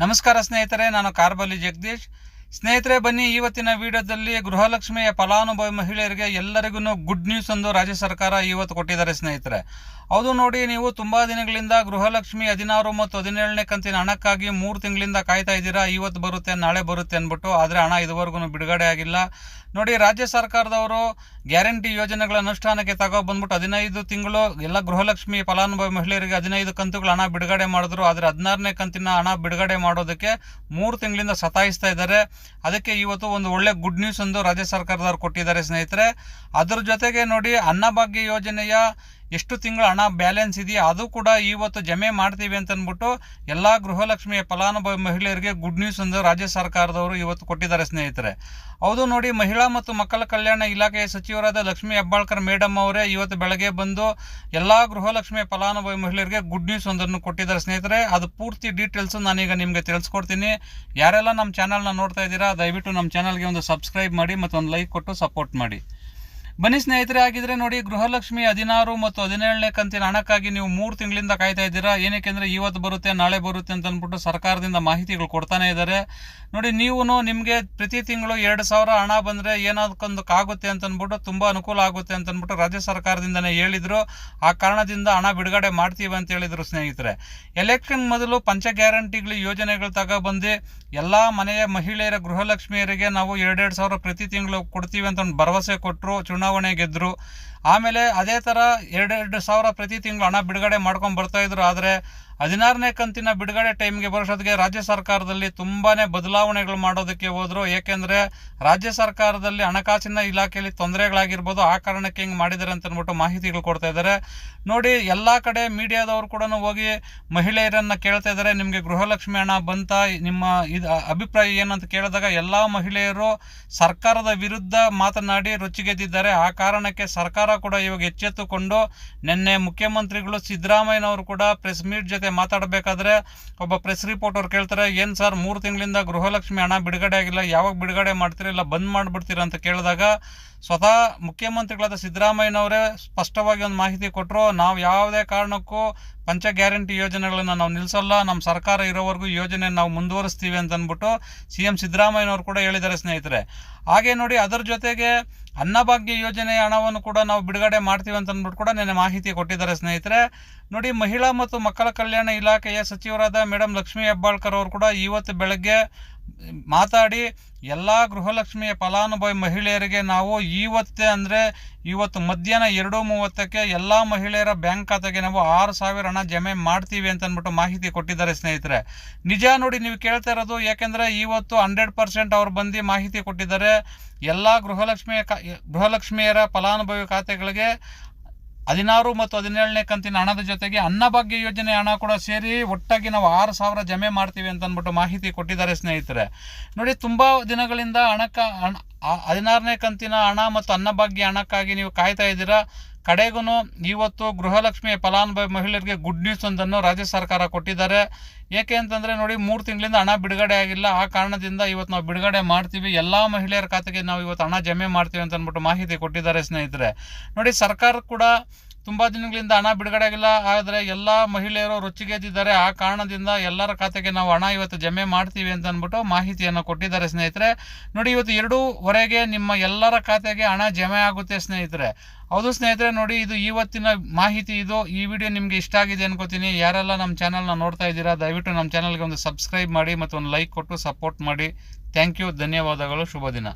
ನಮಸ್ಕಾರ ಸ್ನೇಹಿತರೆ ನಾನು ಕಾರ್ಬಲಿ ಜಗದೀಶ್. ಸ್ನೇಹಿತರೆ, ಬನ್ನಿ ಇವತ್ತಿನ ವಿಡಿಯೋದಲ್ಲಿ ಗೃಹಲಕ್ಷ್ಮಿಯ ಫಲಾನುಭವಿ ಮಹಿಳೆಯರಿಗೆ ಎಲ್ಲರಿಗೂ ಗುಡ್ ನ್ಯೂಸ್ ಒಂದು ರಾಜ್ಯ ಸರ್ಕಾರ ಇವತ್ತು ಕೊಟ್ಟಿದ್ದಾರೆ ಸ್ನೇಹಿತರೆ. ಹೌದು ನೋಡಿ ನೀವು ತುಂಬಾ ದಿನಗಳಿಂದ ಗೃಹಲಕ್ಷ್ಮಿ ಹದಿನಾರು ಮತ್ತು ಹದಿನೇಳನೇ ಕಂತಿನ ಹಣಕ್ಕಾಗಿ ಮೂರು ತಿಂಗಳಿಂದ ಕಾಯ್ತಾ ಇದ್ದೀರಾ? ಇವತ್ತು ಬರುತ್ತೆ, ನಾಳೆ ಬರುತ್ತೆ ಅಂದ್ಬಿಟ್ಟು, ಆದರೆ ಹಣ ಇದುವರೆಗೂ ಬಿಡುಗಡೆ ಆಗಿಲ್ಲ. ನೋಡಿ, ರಾಜ್ಯ ಸರ್ಕಾರದವರು ಗ್ಯಾರಂಟಿ ಯೋಜನೆಗಳ ಅನುಷ್ಠಾನಕ್ಕೆ ತಗೋ ಬಂದ್ಬಿಟ್ಟು ಹದಿನೈದು ತಿಂಗಳು ಎಲ್ಲ ಗೃಹಲಕ್ಷ್ಮಿ ಫಲಾನುಭವಿ ಮಹಿಳೆಯರಿಗೆ ಹದಿನೈದು ಕಂತುಗಳ ಹಣ ಬಿಡುಗಡೆ ಮಾಡಿದ್ರು. ಆದರೆ ಹದಿನಾರನೇ ಕಂತಿನ ಹಣ ಬಿಡುಗಡೆ ಮಾಡೋದಕ್ಕೆ ಮೂರು ತಿಂಗಳಿಂದ ಸತಾಯಿಸ್ತಾ ಇದ್ದಾರೆ. ಅದಕ್ಕೆ ಇವತ್ತು ಒಂದು ಒಳ್ಳೆ ಗುಡ್ ನ್ಯೂಸ್ ಒಂದು ರಾಜ್ಯ ಸರ್ಕಾರದವ್ರು ಕೊಟ್ಟಿದ್ದಾರೆ ಸ್ನೇಹಿತರೆ. ಅದರ ಜೊತೆಗೆ ನೋಡಿ ಅನ್ನಭಾಗ್ಯ ಯೋಜನೆಯ ಎಷ್ಟು ತಿಂಗಳು ಹಣ ಬ್ಯಾಲೆನ್ಸ್ ಇದೆಯಾ ಅದು ಕೂಡ ಇವತ್ತು ಜಮೆ ಮಾಡ್ತೀವಿ ಅಂತ ಅಂದ್ಬಿಟ್ಟು ಎಲ್ಲ ಗೃಹಲಕ್ಷ್ಮಿಯ ಫಲಾನುಭವಿ ಮಹಿಳೆಯರಿಗೆ ಗುಡ್ ನ್ಯೂಸ್ ಒಂದು ರಾಜ್ಯ ಸರ್ಕಾರದವರು ಇವತ್ತು ಕೊಟ್ಟಿದ್ದಾರೆ ಸ್ನೇಹಿತರೆ. ಹೌದು ನೋಡಿ, ಮಹಿಳಾ ಮತ್ತು ಮಕ್ಕಳ ಕಲ್ಯಾಣ ಇಲಾಖೆಯ ಸಚಿವರಾದ ಲಕ್ಷ್ಮಿ ಹೆಬ್ಬಾಳ್ಕರ್ ಮೇಡಮ್ ಅವರೇ ಇವತ್ತು ಬೆಳಗ್ಗೆ ಬಂದು ಎಲ್ಲ ಗೃಹಲಕ್ಷ್ಮಿಯ ಫಲಾನುಭವಿ ಮಹಿಳೆಯರಿಗೆ ಗುಡ್ ನ್ಯೂಸ್ ಒಂದನ್ನು ಕೊಟ್ಟಿದ್ದಾರೆ ಸ್ನೇಹಿತರೆ. ಅದು ಪೂರ್ತಿ ಡೀಟೇಲ್ಸ್ ನಾನೀಗ ನಿಮಗೆ ತಿಳಿಸ್ಕೊಡ್ತೀನಿ. ಯಾರೆಲ್ಲ ನಮ್ಮ ಚಾನಲ್ನ ನೋಡ್ತಾ ಇದ್ದೀರಾ, ದಯವಿಟ್ಟು ನಮ್ಮ ಚಾನಲ್ಗೆ ಒಂದು ಸಬ್ಸ್ಕ್ರೈಬ್ ಮಾಡಿ ಮತ್ತು ಒಂದು ಲೈಕ್ ಕೊಟ್ಟು ಸಪೋರ್ಟ್ ಮಾಡಿ. ಬನ್ನಿ ಸ್ನೇಹಿತರೆ ಆಗಿದ್ರೆ ನೋಡಿ ಗೃಹಲಕ್ಷ್ಮಿ ಹದಿನಾರು ಮತ್ತು ಹದಿನೇಳನೇ ಕಂತಿನ ಹಣಕ್ಕಾಗಿ ನೀವು ಮೂರು ತಿಂಗಳಿಂದ ಕಾಯ್ತಾ ಇದ್ದೀರಾ? ಏನಕ್ಕೆಂದ್ರೆ ಇವತ್ತು ಬರುತ್ತೆ, ನಾಳೆ ಬರುತ್ತೆ ಅಂತ ಅಂದ್ಬಿಟ್ಟು ಸರ್ಕಾರದಿಂದ ಮಾಹಿತಿಗಳು ಕೊಡ್ತಾನೆ ಇದ್ದಾರೆ. ನೋಡಿ ನೀವು ನಿಮಗೆ ಪ್ರತಿ ತಿಂಗಳು ಎರಡು ಸಾವಿರ ಹಣ ಬಂದರೆ ಏನಾದಕ್ಕೊಂದಕ್ಕಾಗುತ್ತೆ ಅಂತ ಅಂದ್ಬಿಟ್ಟು ತುಂಬ ಅನುಕೂಲ ಆಗುತ್ತೆ ಅಂತ ಅಂದ್ಬಿಟ್ಟು ರಾಜ್ಯ ಸರ್ಕಾರದಿಂದನೇ ಹೇಳಿದರು. ಆ ಕಾರಣದಿಂದ ಹಣ ಬಿಡುಗಡೆ ಮಾಡ್ತೀವಿ ಅಂತ ಹೇಳಿದರು ಸ್ನೇಹಿತರೆ. ಎಲೆಕ್ಷನ್ ಮೊದಲು ಪಂಚ ಗ್ಯಾರಂಟಿಗಳು, ಯೋಜನೆಗಳು ತಗೊಬಂದು ಎಲ್ಲ ಮನೆಯ ಮಹಿಳೆಯರ ಗೃಹಲಕ್ಷ್ಮಿಯರಿಗೆ ನಾವು ಎರಡೆರಡು ಸಾವಿರ ಪ್ರತಿ ತಿಂಗಳು ಕೊಡ್ತೀವಿ ಅಂತ ಒಂದು ಭರವಸೆ ಕೊಟ್ಟರು ಚುನಾವಣೆ ಗೆದ್ದರು ಆಮೇಲೆ ಅದೇ ಥರ ಎರಡೆರಡು ಸಾವಿರ ಪ್ರತಿ ತಿಂಗಳು ಹಣ ಬಿಡುಗಡೆ ಮಾಡ್ಕೊಂಡು ಬರ್ತಾ ಇದ್ರು. ಆದರೆ ಹದಿನಾರನೇ ಕಂತಿನ ಬಿಡುಗಡೆ ಟೈಮ್ಗೆ ಬರೋಷ್ಟೊತ್ತಿಗೆ ರಾಜ್ಯ ಸರ್ಕಾರದಲ್ಲಿ ತುಂಬಾನೇ ಬದಲಾವಣೆಗಳು ಮಾಡೋದಕ್ಕೆ ಹೋದ್ರು. ಏಕೆಂದ್ರೆ ರಾಜ್ಯ ಸರ್ಕಾರದಲ್ಲಿ ಹಣಕಾಸಿನ ಇಲಾಖೆಯಲ್ಲಿ ತೊಂದರೆಗಳಾಗಿರ್ಬೋದು. ಆ ಕಾರಣಕ್ಕೆ ಹಿಂಗೆ ಮಾಡಿದ್ದಾರೆ ಅಂತ ಅಂದ್ಬಿಟ್ಟು ಮಾಹಿತಿಗಳು ಕೊಡ್ತಾ ಇದ್ದಾರೆ. ನೋಡಿ, ಎಲ್ಲ ಕಡೆ ಮೀಡಿಯಾದವರು ಕೂಡ ಹೋಗಿ ಮಹಿಳೆಯರನ್ನ ಕೇಳ್ತಾ ಇದ್ದಾರೆ. ನಿಮಗೆ ಗೃಹಲಕ್ಷ್ಮಿ ಹಣ ಬಂತ, ನಿಮ್ಮ ಇದು ಅಭಿಪ್ರಾಯ ಏನಂತ ಕೇಳಿದಾಗ ಎಲ್ಲ ಮಹಿಳೆಯರು ಸರ್ಕಾರದ ವಿರುದ್ಧ ಮಾತನಾಡಿ ರೊಚ್ಚಿಗೆದ್ದಿದ್ದಾರೆ. ಆ ಕಾರಣಕ್ಕೆ ಸರ್ಕಾರ ಕೂಡ ಇವಾಗ ಎಚ್ಚೆತ್ತುಕೊಂಡು, ನಿನ್ನೆ ಮುಖ್ಯಮಂತ್ರಿಗಳು ಸಿದ್ದರಾಮಯ್ಯನವರು ಕೂಡ ಪ್ರೆಸ್ ಮೀಟ್ ಜೊತೆ ಮಾತಾಡಬೇಕಾದ್ರೆ ಒಬ್ಬ ಪ್ರೆಸ್ ರಿಪೋರ್ಟವ್ರು ಕೇಳ್ತಾರೆ, ಏನು ಸರ್ ಮೂರು ತಿಂಗಳಿಂದ ಗೃಹಲಕ್ಷ್ಮಿ ಹಣ ಬಿಡುಗಡೆ ಆಗಿಲ್ಲ, ಯಾವಾಗ ಬಿಡುಗಡೆ ಮಾಡ್ತೀರಾ ಇಲ್ಲ ಬಂದ್ ಮಾಡಿಬಿಡ್ತೀರಾ? ಅಂತ ಕೇಳಿದಾಗ ಸ್ವತಃ ಮುಖ್ಯಮಂತ್ರಿಗಳಾದ ಸಿದ್ದರಾಮಯ್ಯನವರೇ ಸ್ಪಷ್ಟವಾಗಿ ಒಂದು ಮಾಹಿತಿ ಕೊಟ್ಟರು ನಾವು ಯಾವುದೇ ಕಾರಣಕ್ಕೂ ಪಂಚ ಗ್ಯಾರಂಟಿ ಯೋಜನೆಗಳನ್ನು ನಾವು ನಿಲ್ಲಿಸಲ್ಲ ನಮ್ಮ ಸರ್ಕಾರ ಇರೋವರೆಗೂ ಯೋಜನೆ ನಾವು ಮುಂದುವರಿಸ್ತೀವಿ ಅಂತ ಅಂದ್ಬಿಟ್ಟು ಸಿ ಎಂ ಸಿದ್ದರಾಮಯ್ಯನವರು ಕೂಡ ಹೇಳಿದ್ದಾರೆ ಸ್ನೇಹಿತರೆ. ಹಾಗೆ ನೋಡಿ ಅದರ ಜೊತೆಗೆ ಅನ್ನಭಾಗ್ಯ ಯೋಜನೆಯ ಹಣವನ್ನು ಕೂಡ ನಾವು ಬಿಡುಗಡೆ ಮಾಡ್ತೀವಿ ಅಂತ ಅಂದ್ಬಿಟ್ಟು ಕೂಡ ನಿನ್ನೆ ಮಾಹಿತಿ ಕೊಟ್ಟಿದ್ದಾರೆ ಸ್ನೇಹಿತರೆ. ನೋಡಿ ಮಹಿಳಾ ಮತ್ತು ಮಕ್ಕಳ ಕಲ್ಯಾಣ ಇಲಾಖೆಯ ಸಚಿವರಾದ ಮೇಡಮ್ ಲಕ್ಷ್ಮೀ ಹೆಬ್ಬಾಳ್ಕರ್ ಅವರು ಕೂಡ ಇವತ್ತು ಬೆಳಗ್ಗೆ ಮಾತಾಡಿ ಎಲ್ಲ ಗೃಹಲಕ್ಷ್ಮಿಯ ಫಲಾನುಭವಿ ಮಹಿಳೆಯರಿಗೆ ನಾವು ಇವತ್ತೇ ಅಂದರೆ ಇವತ್ತು ಮಧ್ಯಾಹ್ನ ಎರಡು ಮೂವತ್ತಕ್ಕೆ ಎಲ್ಲ ಮಹಿಳೆಯರ ಬ್ಯಾಂಕ್ ಖಾತೆಗೆ ನಾವು ಆರು ಸಾವಿರ ಹಣ ಜಮೆ ಮಾಡ್ತೀವಿ ಅಂತ ಅಂದ್ಬಿಟ್ಟು ಮಾಹಿತಿ ಕೊಟ್ಟಿದ್ದಾರೆ ಸ್ನೇಹಿತರೆ. ನಿಜ ನೋಡಿ ನೀವು ಕೇಳ್ತಾ ಇರೋದು ಯಾಕೆಂದರೆ ಇವತ್ತು ಹಂಡ್ರೆಡ್ ಪರ್ಸೆಂಟ್ ಅವ್ರು ಬಂದು ಮಾಹಿತಿ ಕೊಟ್ಟಿದ್ದಾರೆ. ಎಲ್ಲ ಗೃಹಲಕ್ಷ್ಮಿಯ ಕಾ, ಗೃಹಲಕ್ಷ್ಮಿಯರ ಫಲಾನುಭವಿ ಖಾತೆಗಳಿಗೆ ಹದಿನಾರು ಮತ್ತು ಹದಿನೇಳನೇ ಕಂತಿನ ಹಣದ ಜೊತೆಗೆ ಅನ್ನಭಾಗ್ಯ ಯೋಜನೆ ಹಣ ಕೂಡ ಸೇರಿ ಒಟ್ಟಾಗಿ ನಾವು ಆರು ಸಾವಿರ ಜಮೆ ಮಾಡ್ತೀವಿ ಅಂತ ಅಂದ್ಬಿಟ್ಟು ಮಾಹಿತಿ ಕೊಟ್ಟಿದ್ದಾರೆ ಸ್ನೇಹಿತರೆ. ನೋಡಿ, ತುಂಬ ದಿನಗಳಿಂದ ಹಣಕ್ಕ ಹಣ ಹದಿನಾರನೇ ಕಂತಿನ ಹಣ ಮತ್ತು ಅನ್ನಭಾಗ್ಯ ಹಣಕ್ಕಾಗಿ ನೀವು ಕಾಯ್ತಾ ಇದ್ದೀರಾ? ಕಡೆಗೂ ಇವತ್ತು ಗೃಹಲಕ್ಷ್ಮಿ ಫಲಾನುಭವಿ ಮಹಿಳೆಯರಿಗೆ ಗುಡ್ ನ್ಯೂಸ್ ಒಂದನ್ನು ರಾಜ್ಯ ಸರ್ಕಾರ ಕೊಟ್ಟಿದ್ದಾರೆ. ಏಕೆ ಅಂತಂದರೆ ನೋಡಿ, ಮೂರು ತಿಂಗಳಿಂದ ಹಣ ಬಿಡುಗಡೆ ಆಗಿಲ್ಲ. ಆ ಕಾರಣದಿಂದ ಇವತ್ತು ನಾವು ಬಿಡುಗಡೆ ಮಾಡ್ತೀವಿ. ಎಲ್ಲ ಮಹಿಳೆಯರ ಖಾತೆಗೆ ನಾವು ಇವತ್ತು ಹಣ ಜಮೆ ಮಾಡ್ತೀವಿ ಅಂತ ಅಂದ್ಬಿಟ್ಟು ಮಾಹಿತಿ ಕೊಟ್ಟಿದ್ದಾರೆ ಸ್ನೇಹಿತರೆ. ನೋಡಿ, ಸರ್ಕಾರ ಕೂಡ ತುಂಬ ದಿನಗಳಿಂದ ಹಣ ಬಿಡುಗಡೆ ಆಗಿಲ್ಲ. ಆದರೆ ಎಲ್ಲ ಮಹಿಳೆಯರು ರುಚಿಗೆದ್ದಿದ್ದಾರೆ ಆ ಕಾರಣದಿಂದ ಎಲ್ಲರ ಖಾತೆಗೆ ನಾವು ಹಣ ಇವತ್ತು ಜಮೆ ಮಾಡ್ತೀವಿ ಅಂತ ಅಂದ್ಬಿಟ್ಟು ಮಾಹಿತಿಯನ್ನು ಕೊಟ್ಟಿದ್ದಾರೆ ಸ್ನೇಹಿತರೆ. ನೋಡಿ, ಇವತ್ತು ಎರಡೂವರೆಗೆ ನಿಮ್ಮ ಎಲ್ಲರ ಖಾತೆಗೆ ಹಣ ಜಮೆ ಆಗುತ್ತೆ ಸ್ನೇಹಿತರೆ. ಹೌದು ಸ್ನೇಹಿತರೆ, ನೋಡಿ ಇದು ಇವತ್ತಿನ ಮಾಹಿತಿ ಇದು. ಈ ವಿಡಿಯೋ ನಿಮಗೆ ಇಷ್ಟ ಆಗಿದೆ ಅನ್ಕೋತೀನಿ. ಯಾರೆಲ್ಲ ನಮ್ಮ ಚಾನಲ್ನ ನೋಡ್ತಾ ಇದ್ದೀರಾ, ದಯವಿಟ್ಟು ನಮ್ಮ ಚಾನಲ್ಗೆ ಒಂದು ಸಬ್ಸ್ಕ್ರೈಬ್ ಮಾಡಿ ಮತ್ತು ಒಂದು ಲೈಕ್ ಕೊಟ್ಟು ಸಪೋರ್ಟ್ ಮಾಡಿ. ಥ್ಯಾಂಕ್ ಯು ಧನ್ಯವಾದಗಳು ಶುಭ ದಿನ